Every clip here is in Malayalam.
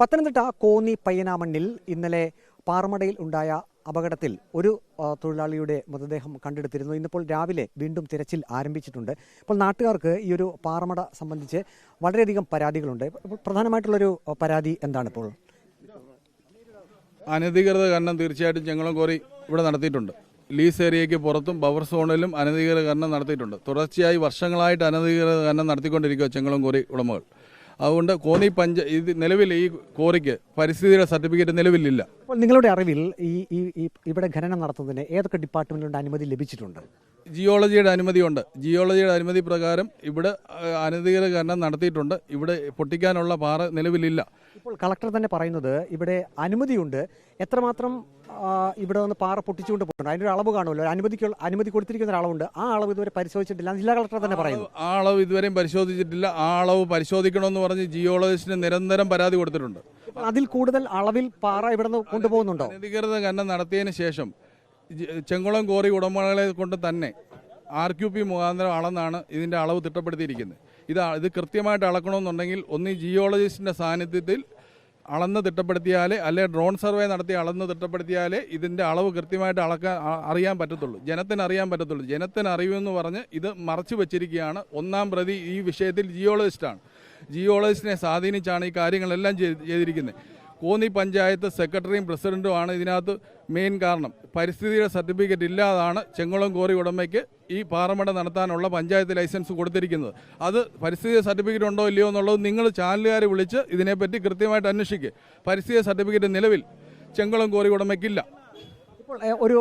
പത്തനംതിട്ട കോന്നി പയ്യനാമണ്ണിൽ ഇന്നലെ പാറമടയിൽ ഉണ്ടായ അപകടത്തിൽ ഒരു തൊഴിലാളിയുടെ മൃതദേഹം കണ്ടെടുത്തിരുന്നു. ഇന്നിപ്പോൾ രാവിലെ വീണ്ടും തിരച്ചിൽ ആരംഭിച്ചിട്ടുണ്ട്. ഇപ്പോൾ നാട്ടുകാർക്ക് ഈ ഒരു പാറമട സംബന്ധിച്ച് വളരെയധികം പരാതികളുണ്ട്. പ്രധാനമായിട്ടുള്ളൊരു പരാതി എന്താണ് ഇപ്പോൾ അനധികൃത ഖനനം തീർച്ചയായിട്ടും ചെങ്ങളം കോറി ഇവിടെ നടത്തിയിട്ടുണ്ട്. ലീസ് ഏരിയയ്ക്ക് പുറത്തും ബവർ സോണിലും അനധികൃത ഖനനം നടത്തിയിട്ടുണ്ട്. തുടർച്ചയായി വർഷങ്ങളായിട്ട് അനധികൃത ഖനനം നടത്തിക്കൊണ്ടിരിക്കുക ചെങ്ങളം കോറി ഉടമകൾ. അതുകൊണ്ട് കോന്നി പഞ്ച ഇത് നിലവിൽ ഈ കോറിക്ക് പരിസ്ഥിതിയുടെ സർട്ടിഫിക്കറ്റ് നിലവിലില്ല. അപ്പോൾ നിങ്ങളുടെ അറിവിൽ ഈ ഈ ഇവിടെ ഖനനം നടത്തുന്നതിന് ഏതൊക്കെ ഡിപ്പാർട്ട്മെന്റിലുണ്ട് അനുമതി ലഭിച്ചിട്ടുണ്ട്? ജിയോളജിയുടെ അനുമതിയുണ്ട്. ജിയോളജിയുടെ അനുമതി പ്രകാരം ഇവിടെ അനധികൃത ഖനനം നടത്തിയിട്ടുണ്ട്. ഇവിടെ പൊട്ടിക്കാനുള്ള പാറ നിലവിലില്ല. ഇപ്പോൾ കളക്ടർ തന്നെ പറയുന്നത് ഇവിടെ അനുമതിയുണ്ട്. എത്രമാത്രം ഇവിടെ വന്ന് പാറ പൊട്ടിച്ചുകൊണ്ട് പോകുന്നുണ്ട് അതിന്റെ ഒരു അളവ് കാണുമല്ലോ. അനുമതിക്ക് അനുമതി കൊടുത്തിരിക്കുന്ന ഒരു അളവുണ്ട്. ആ അളവ് ഇതുവരെ പരിശോധിച്ചിട്ടില്ല. ജില്ലാ കളക്ടർ തന്നെ പറയുന്നു. ആ അളവ് ഇതുവരെയും പരിശോധിച്ചിട്ടില്ല. ആ അളവ് പരിശോധിക്കണമെന്ന് പറഞ്ഞ് ജിയോളജിസ്റ്റിന് നിരന്തരം പരാതി കൊടുത്തിട്ടുണ്ട്. അതിൽ കൂടുതൽ അളവിൽ പാറ ഇവിടെ നിന്ന് കൊണ്ടുപോകുന്നുണ്ടോ? അനധികൃത ഖനനം നടത്തിയതിന് ശേഷം ചെങ്കുളം കോറി ഉടമകളെ കൊണ്ട് തന്നെ ആർ ക്യു പി മുഖാന്തരം അളന്നാണ് ഇതിന്റെ അളവ് തിട്ടപ്പെടുത്തിയിരിക്കുന്നത്. ഇത് ഇത് കൃത്യമായിട്ട് അളക്കണമെന്നുണ്ടെങ്കിൽ ഒന്ന് ഈ ജിയോളജിസ്റ്റിന്റെ സാന്നിധ്യത്തിൽ അളന്ന് തിട്ടപ്പെടുത്തിയാലേ അല്ലെ ഡ്രോൺ സർവേ നടത്തി അളന്ന് തിട്ടപ്പെടുത്തിയാലേ ഇതിന്റെ അളവ് കൃത്യമായിട്ട് അളക്കാൻ അറിയാൻ പറ്റത്തുള്ളൂ. ജനത്തിന് അറിയാൻ പറ്റത്തുള്ളൂ. ജനത്തിന് അറിയുമെന്ന് പറഞ്ഞ് ഇത് മറച്ചു വെച്ചിരിക്കുകയാണ്. ഒന്നാം പ്രതി ഈ വിഷയത്തിൽ ജിയോളജിസ്റ്റാണ്. ജിയോളജിസ്റ്റിനെ സ്വാധീനിച്ചാണ് ഈ കാര്യങ്ങളെല്ലാം ചെയ്തിരിക്കുന്നത്. കോന്നി പഞ്ചായത്ത് സെക്രട്ടറിയും പ്രസിഡന്റുമാണ് ഇതിനകത്ത് മെയിൻ കാരണം. പരിസ്ഥിതിയുടെ സർട്ടിഫിക്കറ്റ് ഇല്ലാതാണ് ചെങ്ങോളം കോറി ഉടമയ്ക്ക് ഈ പാറമട നടത്താനുള്ള പഞ്ചായത്ത് ലൈസൻസ് കൊടുത്തിരിക്കുന്നത്. അത് പരിസ്ഥിതി സർട്ടിഫിക്കറ്റ് ഉണ്ടോ ഇല്ലയോ എന്നുള്ളത് നിങ്ങൾ ചാനലുകാരെ വിളിച്ച് ഇതിനെപ്പറ്റി കൃത്യമായിട്ട് അന്വേഷിക്കുക പരിസ്ഥിതി സർട്ടിഫിക്കറ്റ് നിലവിൽ ചെങ്ങോളം കോറി ഉടമയ്ക്കില്ല. ഇപ്പോൾ ഒരു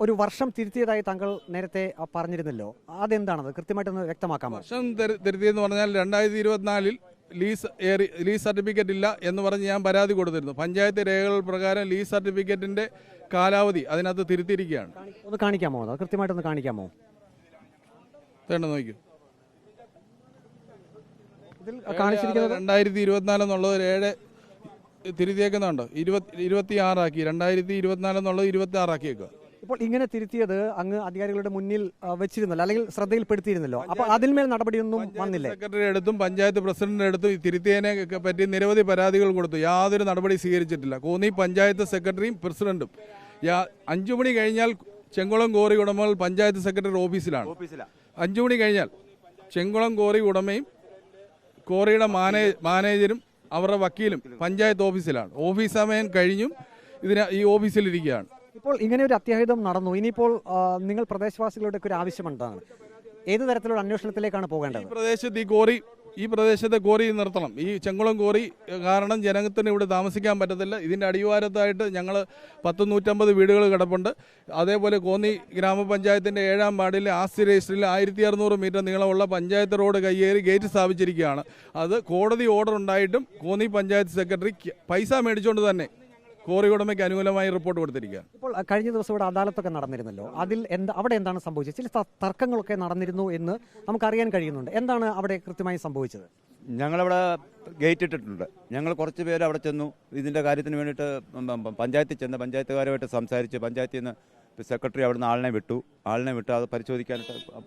ഒരു വർഷം തിരുത്തിയതായി താങ്കൾ നേരത്തെ പറഞ്ഞിരുന്നല്ലോ. അതെന്താണത്? കൃത്യമായിട്ടൊന്ന് വ്യക്തമാക്കാം വർഷം തിരു- തിരുത്തിയെന്ന് പറഞ്ഞാൽ രണ്ടായിരത്തി ഇരുപത്തിനാലിൽ ലീസ് ഏറി ലീസ് സർട്ടിഫിക്കറ്റ് ഇല്ല എന്ന് പറഞ്ഞ് ഞാൻ പരാതി കൊടുത്തിരുന്നു. പഞ്ചായത്ത് രേഖകൾ പ്രകാരം ലീസ് സർട്ടിഫിക്കറ്റിന്റെ കാലാവധി അതിനകത്ത് തിരുത്തിയിരിക്കുകയാണ്. ഒന്ന് കാണിക്കാമോ അത് കൃത്യമായിട്ടൊന്ന് കാണിക്കാമോ? വേണ്ട നോക്കൂ. കാണിച്ചിരിക്കുന്നത് രണ്ടായിരത്തി ഇരുപത്തിനാല് എന്നുള്ളത് ഏഴ് തിരുത്തിയേക്കുന്നുണ്ടോ. ഇരുപത്തി ഇരുപത്തി ആറാക്കി രണ്ടായിരത്തി ഇരുപത്തിനാല് എന്നുള്ളത് ഇരുപത്തി ആറാക്കിയേക്കുക ഇപ്പോൾ ഇങ്ങനെ തിരുത്തിയത് അങ്ങ് അധികാരികളുടെ മുന്നിൽ വെച്ചിരുന്നല്ലോ അല്ലെങ്കിൽ ശ്രദ്ധയിൽപ്പെടുത്തിയിരുന്നല്ലോ. അപ്പോൾ അതിന്മേൽ നടപടിയൊന്നും വന്നില്ല? സെക്രട്ടറി അടുത്തും പഞ്ചായത്ത് പ്രസിഡന്റിന്റെ അടുത്തും ഈ തിരുത്തിയതിനെ പറ്റി നിരവധി പരാതികൾ കൊടുത്തു. യാതൊരു നടപടി സ്വീകരിച്ചിട്ടില്ല. കോന്നി പഞ്ചായത്ത് സെക്രട്ടറിയും പ്രസിഡന്റും. അഞ്ചു മണി കഴിഞ്ഞാൽ ചെങ്കുളം കോറി ഉടമകൾ പഞ്ചായത്ത് സെക്രട്ടറി ഓഫീസിലാണ്. അഞ്ചു മണി കഴിഞ്ഞാൽ ചെങ്കുളം കോറി ഉടമയും കോറിയുടെ മാനേ മാനേജരും അവരുടെ വക്കീലും പഞ്ചായത്ത് ഓഫീസിലാണ്. ഓഫീസ് സമയം കഴിഞ്ഞും ഇതിന് ഈ ഓഫീസിലിരിക്കുകയാണ് ഇപ്പോൾ ഇങ്ങനെ ഒരു അത്യാഹിതം നടന്നു. ഇനിയിപ്പോൾ നിങ്ങൾ പ്രദേശവാസികളുടെ ഒരു ആവശ്യമുണ്ടാണ്. ഏത് തരത്തിലുള്ള അന്വേഷണത്തിലേക്കാണ് ഈ പോകേണ്ടത് പ്രദേശത്ത് ഈ കോറി ഈ പ്രദേശത്തെ കോറി നിർത്തണം. ഈ ചെങ്കുളം കോറി കാരണം ജനത്തിന് ഇവിടെ താമസിക്കാൻ പറ്റത്തില്ല. ഇതിന്റെ അടിവാരത്തായിട്ട് ഞങ്ങൾ പത്ത് നൂറ്റമ്പത് വീടുകൾ കിടപ്പുണ്ട്. അതേപോലെ കോന്നി ഗ്രാമപഞ്ചായത്തിന്റെ ഏഴാം വാർഡിലെ ആസ്തി രജിസ്റ്ററിൽ ആയിരത്തി അറുന്നൂറ് മീറ്റർ നീളമുള്ള പഞ്ചായത്ത് റോഡ് കയ്യേറി ഗേറ്റ് സ്ഥാപിച്ചിരിക്കുകയാണ്. അത് കോടതി ഓർഡർ ഉണ്ടായിട്ടും കോന്നി പഞ്ചായത്ത് സെക്രട്ടറി പൈസ മേടിച്ചുകൊണ്ട് തന്നെ കോറി ഉടമയ്ക്ക് അനുകൂലമായി റിപ്പോർട്ട് കൊടുത്തിരിക്കുക. ഇപ്പോൾ കഴിഞ്ഞ ദിവസം ഇവിടെ അദാലത്തൊക്കെ നടന്നിരുന്നല്ലോ. അതിൽ എന്താ അവിടെ എന്താണ് സംഭവിച്ചത്? ചില തർക്കങ്ങളൊക്കെ നടന്നിരുന്നു എന്ന് നമുക്കറിയാൻ കഴിയുന്നുണ്ട്. എന്താണ് അവിടെ കൃത്യമായി സംഭവിച്ചത്? ഞങ്ങളവിടെ ഗേറ്റ് ഇട്ടിട്ടുണ്ട്. ഞങ്ങൾ കുറച്ച് പേര് അവിടെ ചെന്നു. ഇതിന്റെ കാര്യത്തിന് വേണ്ടിയിട്ട് പഞ്ചായത്തിൽ ചെന്ന് പഞ്ചായത്തുകാരുമായിട്ട് സംസാരിച്ച് പഞ്ചായത്തിൽ നിന്ന് സെക്രട്ടറി അവിടുന്ന് ആളിനെ വിട്ടു. ആളിനെ വിട്ടു അത് പരിശോധിക്കാനായിട്ട്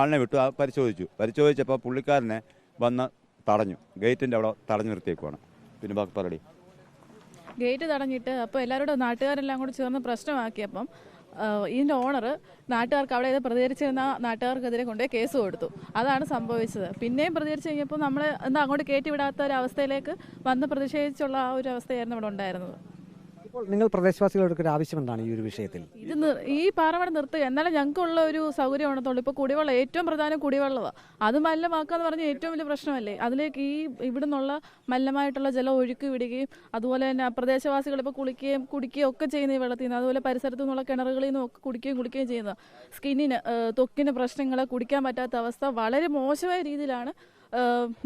ആളിനെ വിട്ടു. ആ പരിശോധിച്ചു. പരിശോധിച്ചപ്പോൾ പുള്ളിക്കാരനെ വന്ന് തടഞ്ഞു. ഗേറ്റിന്റെ അവിടെ തടഞ്ഞു നിർത്തിയേക്കുവാണ്. പിന്നെ ബാക്കി പറടി ഗേറ്റ് തടഞ്ഞിട്ട് അപ്പോൾ എല്ലാവരോടും നാട്ടുകാരെല്ലാം കൂടി ചേർന്ന് പ്രശ്നമാക്കിയപ്പം ഇതിന്റെ ഓണർ നാട്ടുകാർക്ക് അവിടെ ഇത് പ്രതികരിച്ചിരുന്ന നാട്ടുകാർക്കെതിരെ കൊണ്ടുപോയി കേസ് കൊടുത്തു. അതാണ് സംഭവിച്ചത്. പിന്നെയും പ്രതികരിച്ച് കഴിഞ്ഞപ്പോൾ നമ്മൾ എന്താ അങ്ങോട്ട് കയറ്റി വിടാത്ത ഒരു അവസ്ഥയിലേക്ക് വന്ന് പ്രതിഷേധിച്ചുള്ള ആ ഒരു അവസ്ഥയായിരുന്നു ഇവിടെ ഉണ്ടായിരുന്നത്. ഇപ്പോൾ നിങ്ങൾ പ്രദേശവാസികളുടെ ഒരു ആവശ്യം എന്താണ് ഈ ഒരു വിഷയത്തിൽ? ഇത് ഈ പാറമട നിർത്തുക. എന്നാലും ഞങ്ങൾക്കുള്ള ഒരു സൗകര്യമാണെന്നുള്ളൂ. ഇപ്പോൾ കുടിവെള്ളം ഏറ്റവും പ്രധാനം കുടിവെള്ളമാണ് അത് എന്ന് പറഞ്ഞാൽ ഏറ്റവും വലിയ പ്രശ്നമല്ലേ? അതിലേക്ക് ഈ ഇവിടെ നിന്നുള്ള മലിനമായിട്ടുള്ള ജലം ഒഴുക്കി വിടുകയും അതുപോലെ തന്നെ പ്രദേശവാസികൾ ഇപ്പോൾ കുളിക്കുകയും കുടിക്കുകയും ഒക്കെ ചെയ്യുന്ന ഈ വെള്ളത്തിൽ നിന്ന് അതുപോലെ പരിസരത്തു നിന്നുള്ള കിണറുകളിൽ നിന്നും ഒക്കെ കുടിക്കുകയും കുളിക്കുകയും ചെയ്യുന്നത് സ്കിന്നിന് തൊക്കിന് പ്രശ്നങ്ങൾ കുടിക്കാൻ പറ്റാത്ത അവസ്ഥ വളരെ മോശമായ രീതിയിലാണ്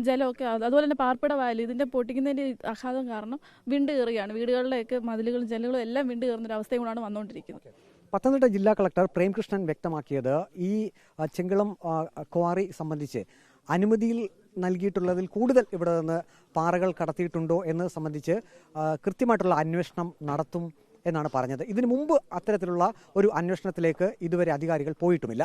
ജലമൊക്കെ അത് അതുപോലെ തന്നെ പാർപ്പിട വാൽ ഇതിന്റെ പൊട്ടിക്കുന്നതിന്റെ ആഘാതം കാരണം വിണ്ട് കയറുകയാണ്. വീടുകളിലേക്ക് മതിലുകളും ജലങ്ങളും എല്ലാം വിണ്ട് കയറുന്ന ഒരു അവസ്ഥയും കൂടാണ് വന്നുകൊണ്ടിരിക്കുന്നത്. പത്തനംതിട്ട ജില്ലാ കളക്ടർ പ്രേംകൃഷ്ണൻ വ്യക്തമാക്കിയത് ഈ ചെങ്കുളം ക്വാറി സംബന്ധിച്ച് അനുമതിയിൽ നൽകിയിട്ടുള്ളതിൽ കൂടുതൽ ഇവിടെ നിന്ന് പാറകൾ കടത്തിയിട്ടുണ്ടോ എന്ന് സംബന്ധിച്ച് കൃത്യമായിട്ടുള്ള അന്വേഷണം നടത്തും എന്നാണ് പറഞ്ഞത്. ഇതിനു മുമ്പ് അത്തരത്തിലുള്ള ഒരു അന്വേഷണത്തിലേക്ക് ഇതുവരെ അധികാരികൾ പോയിട്ടുമില്ല.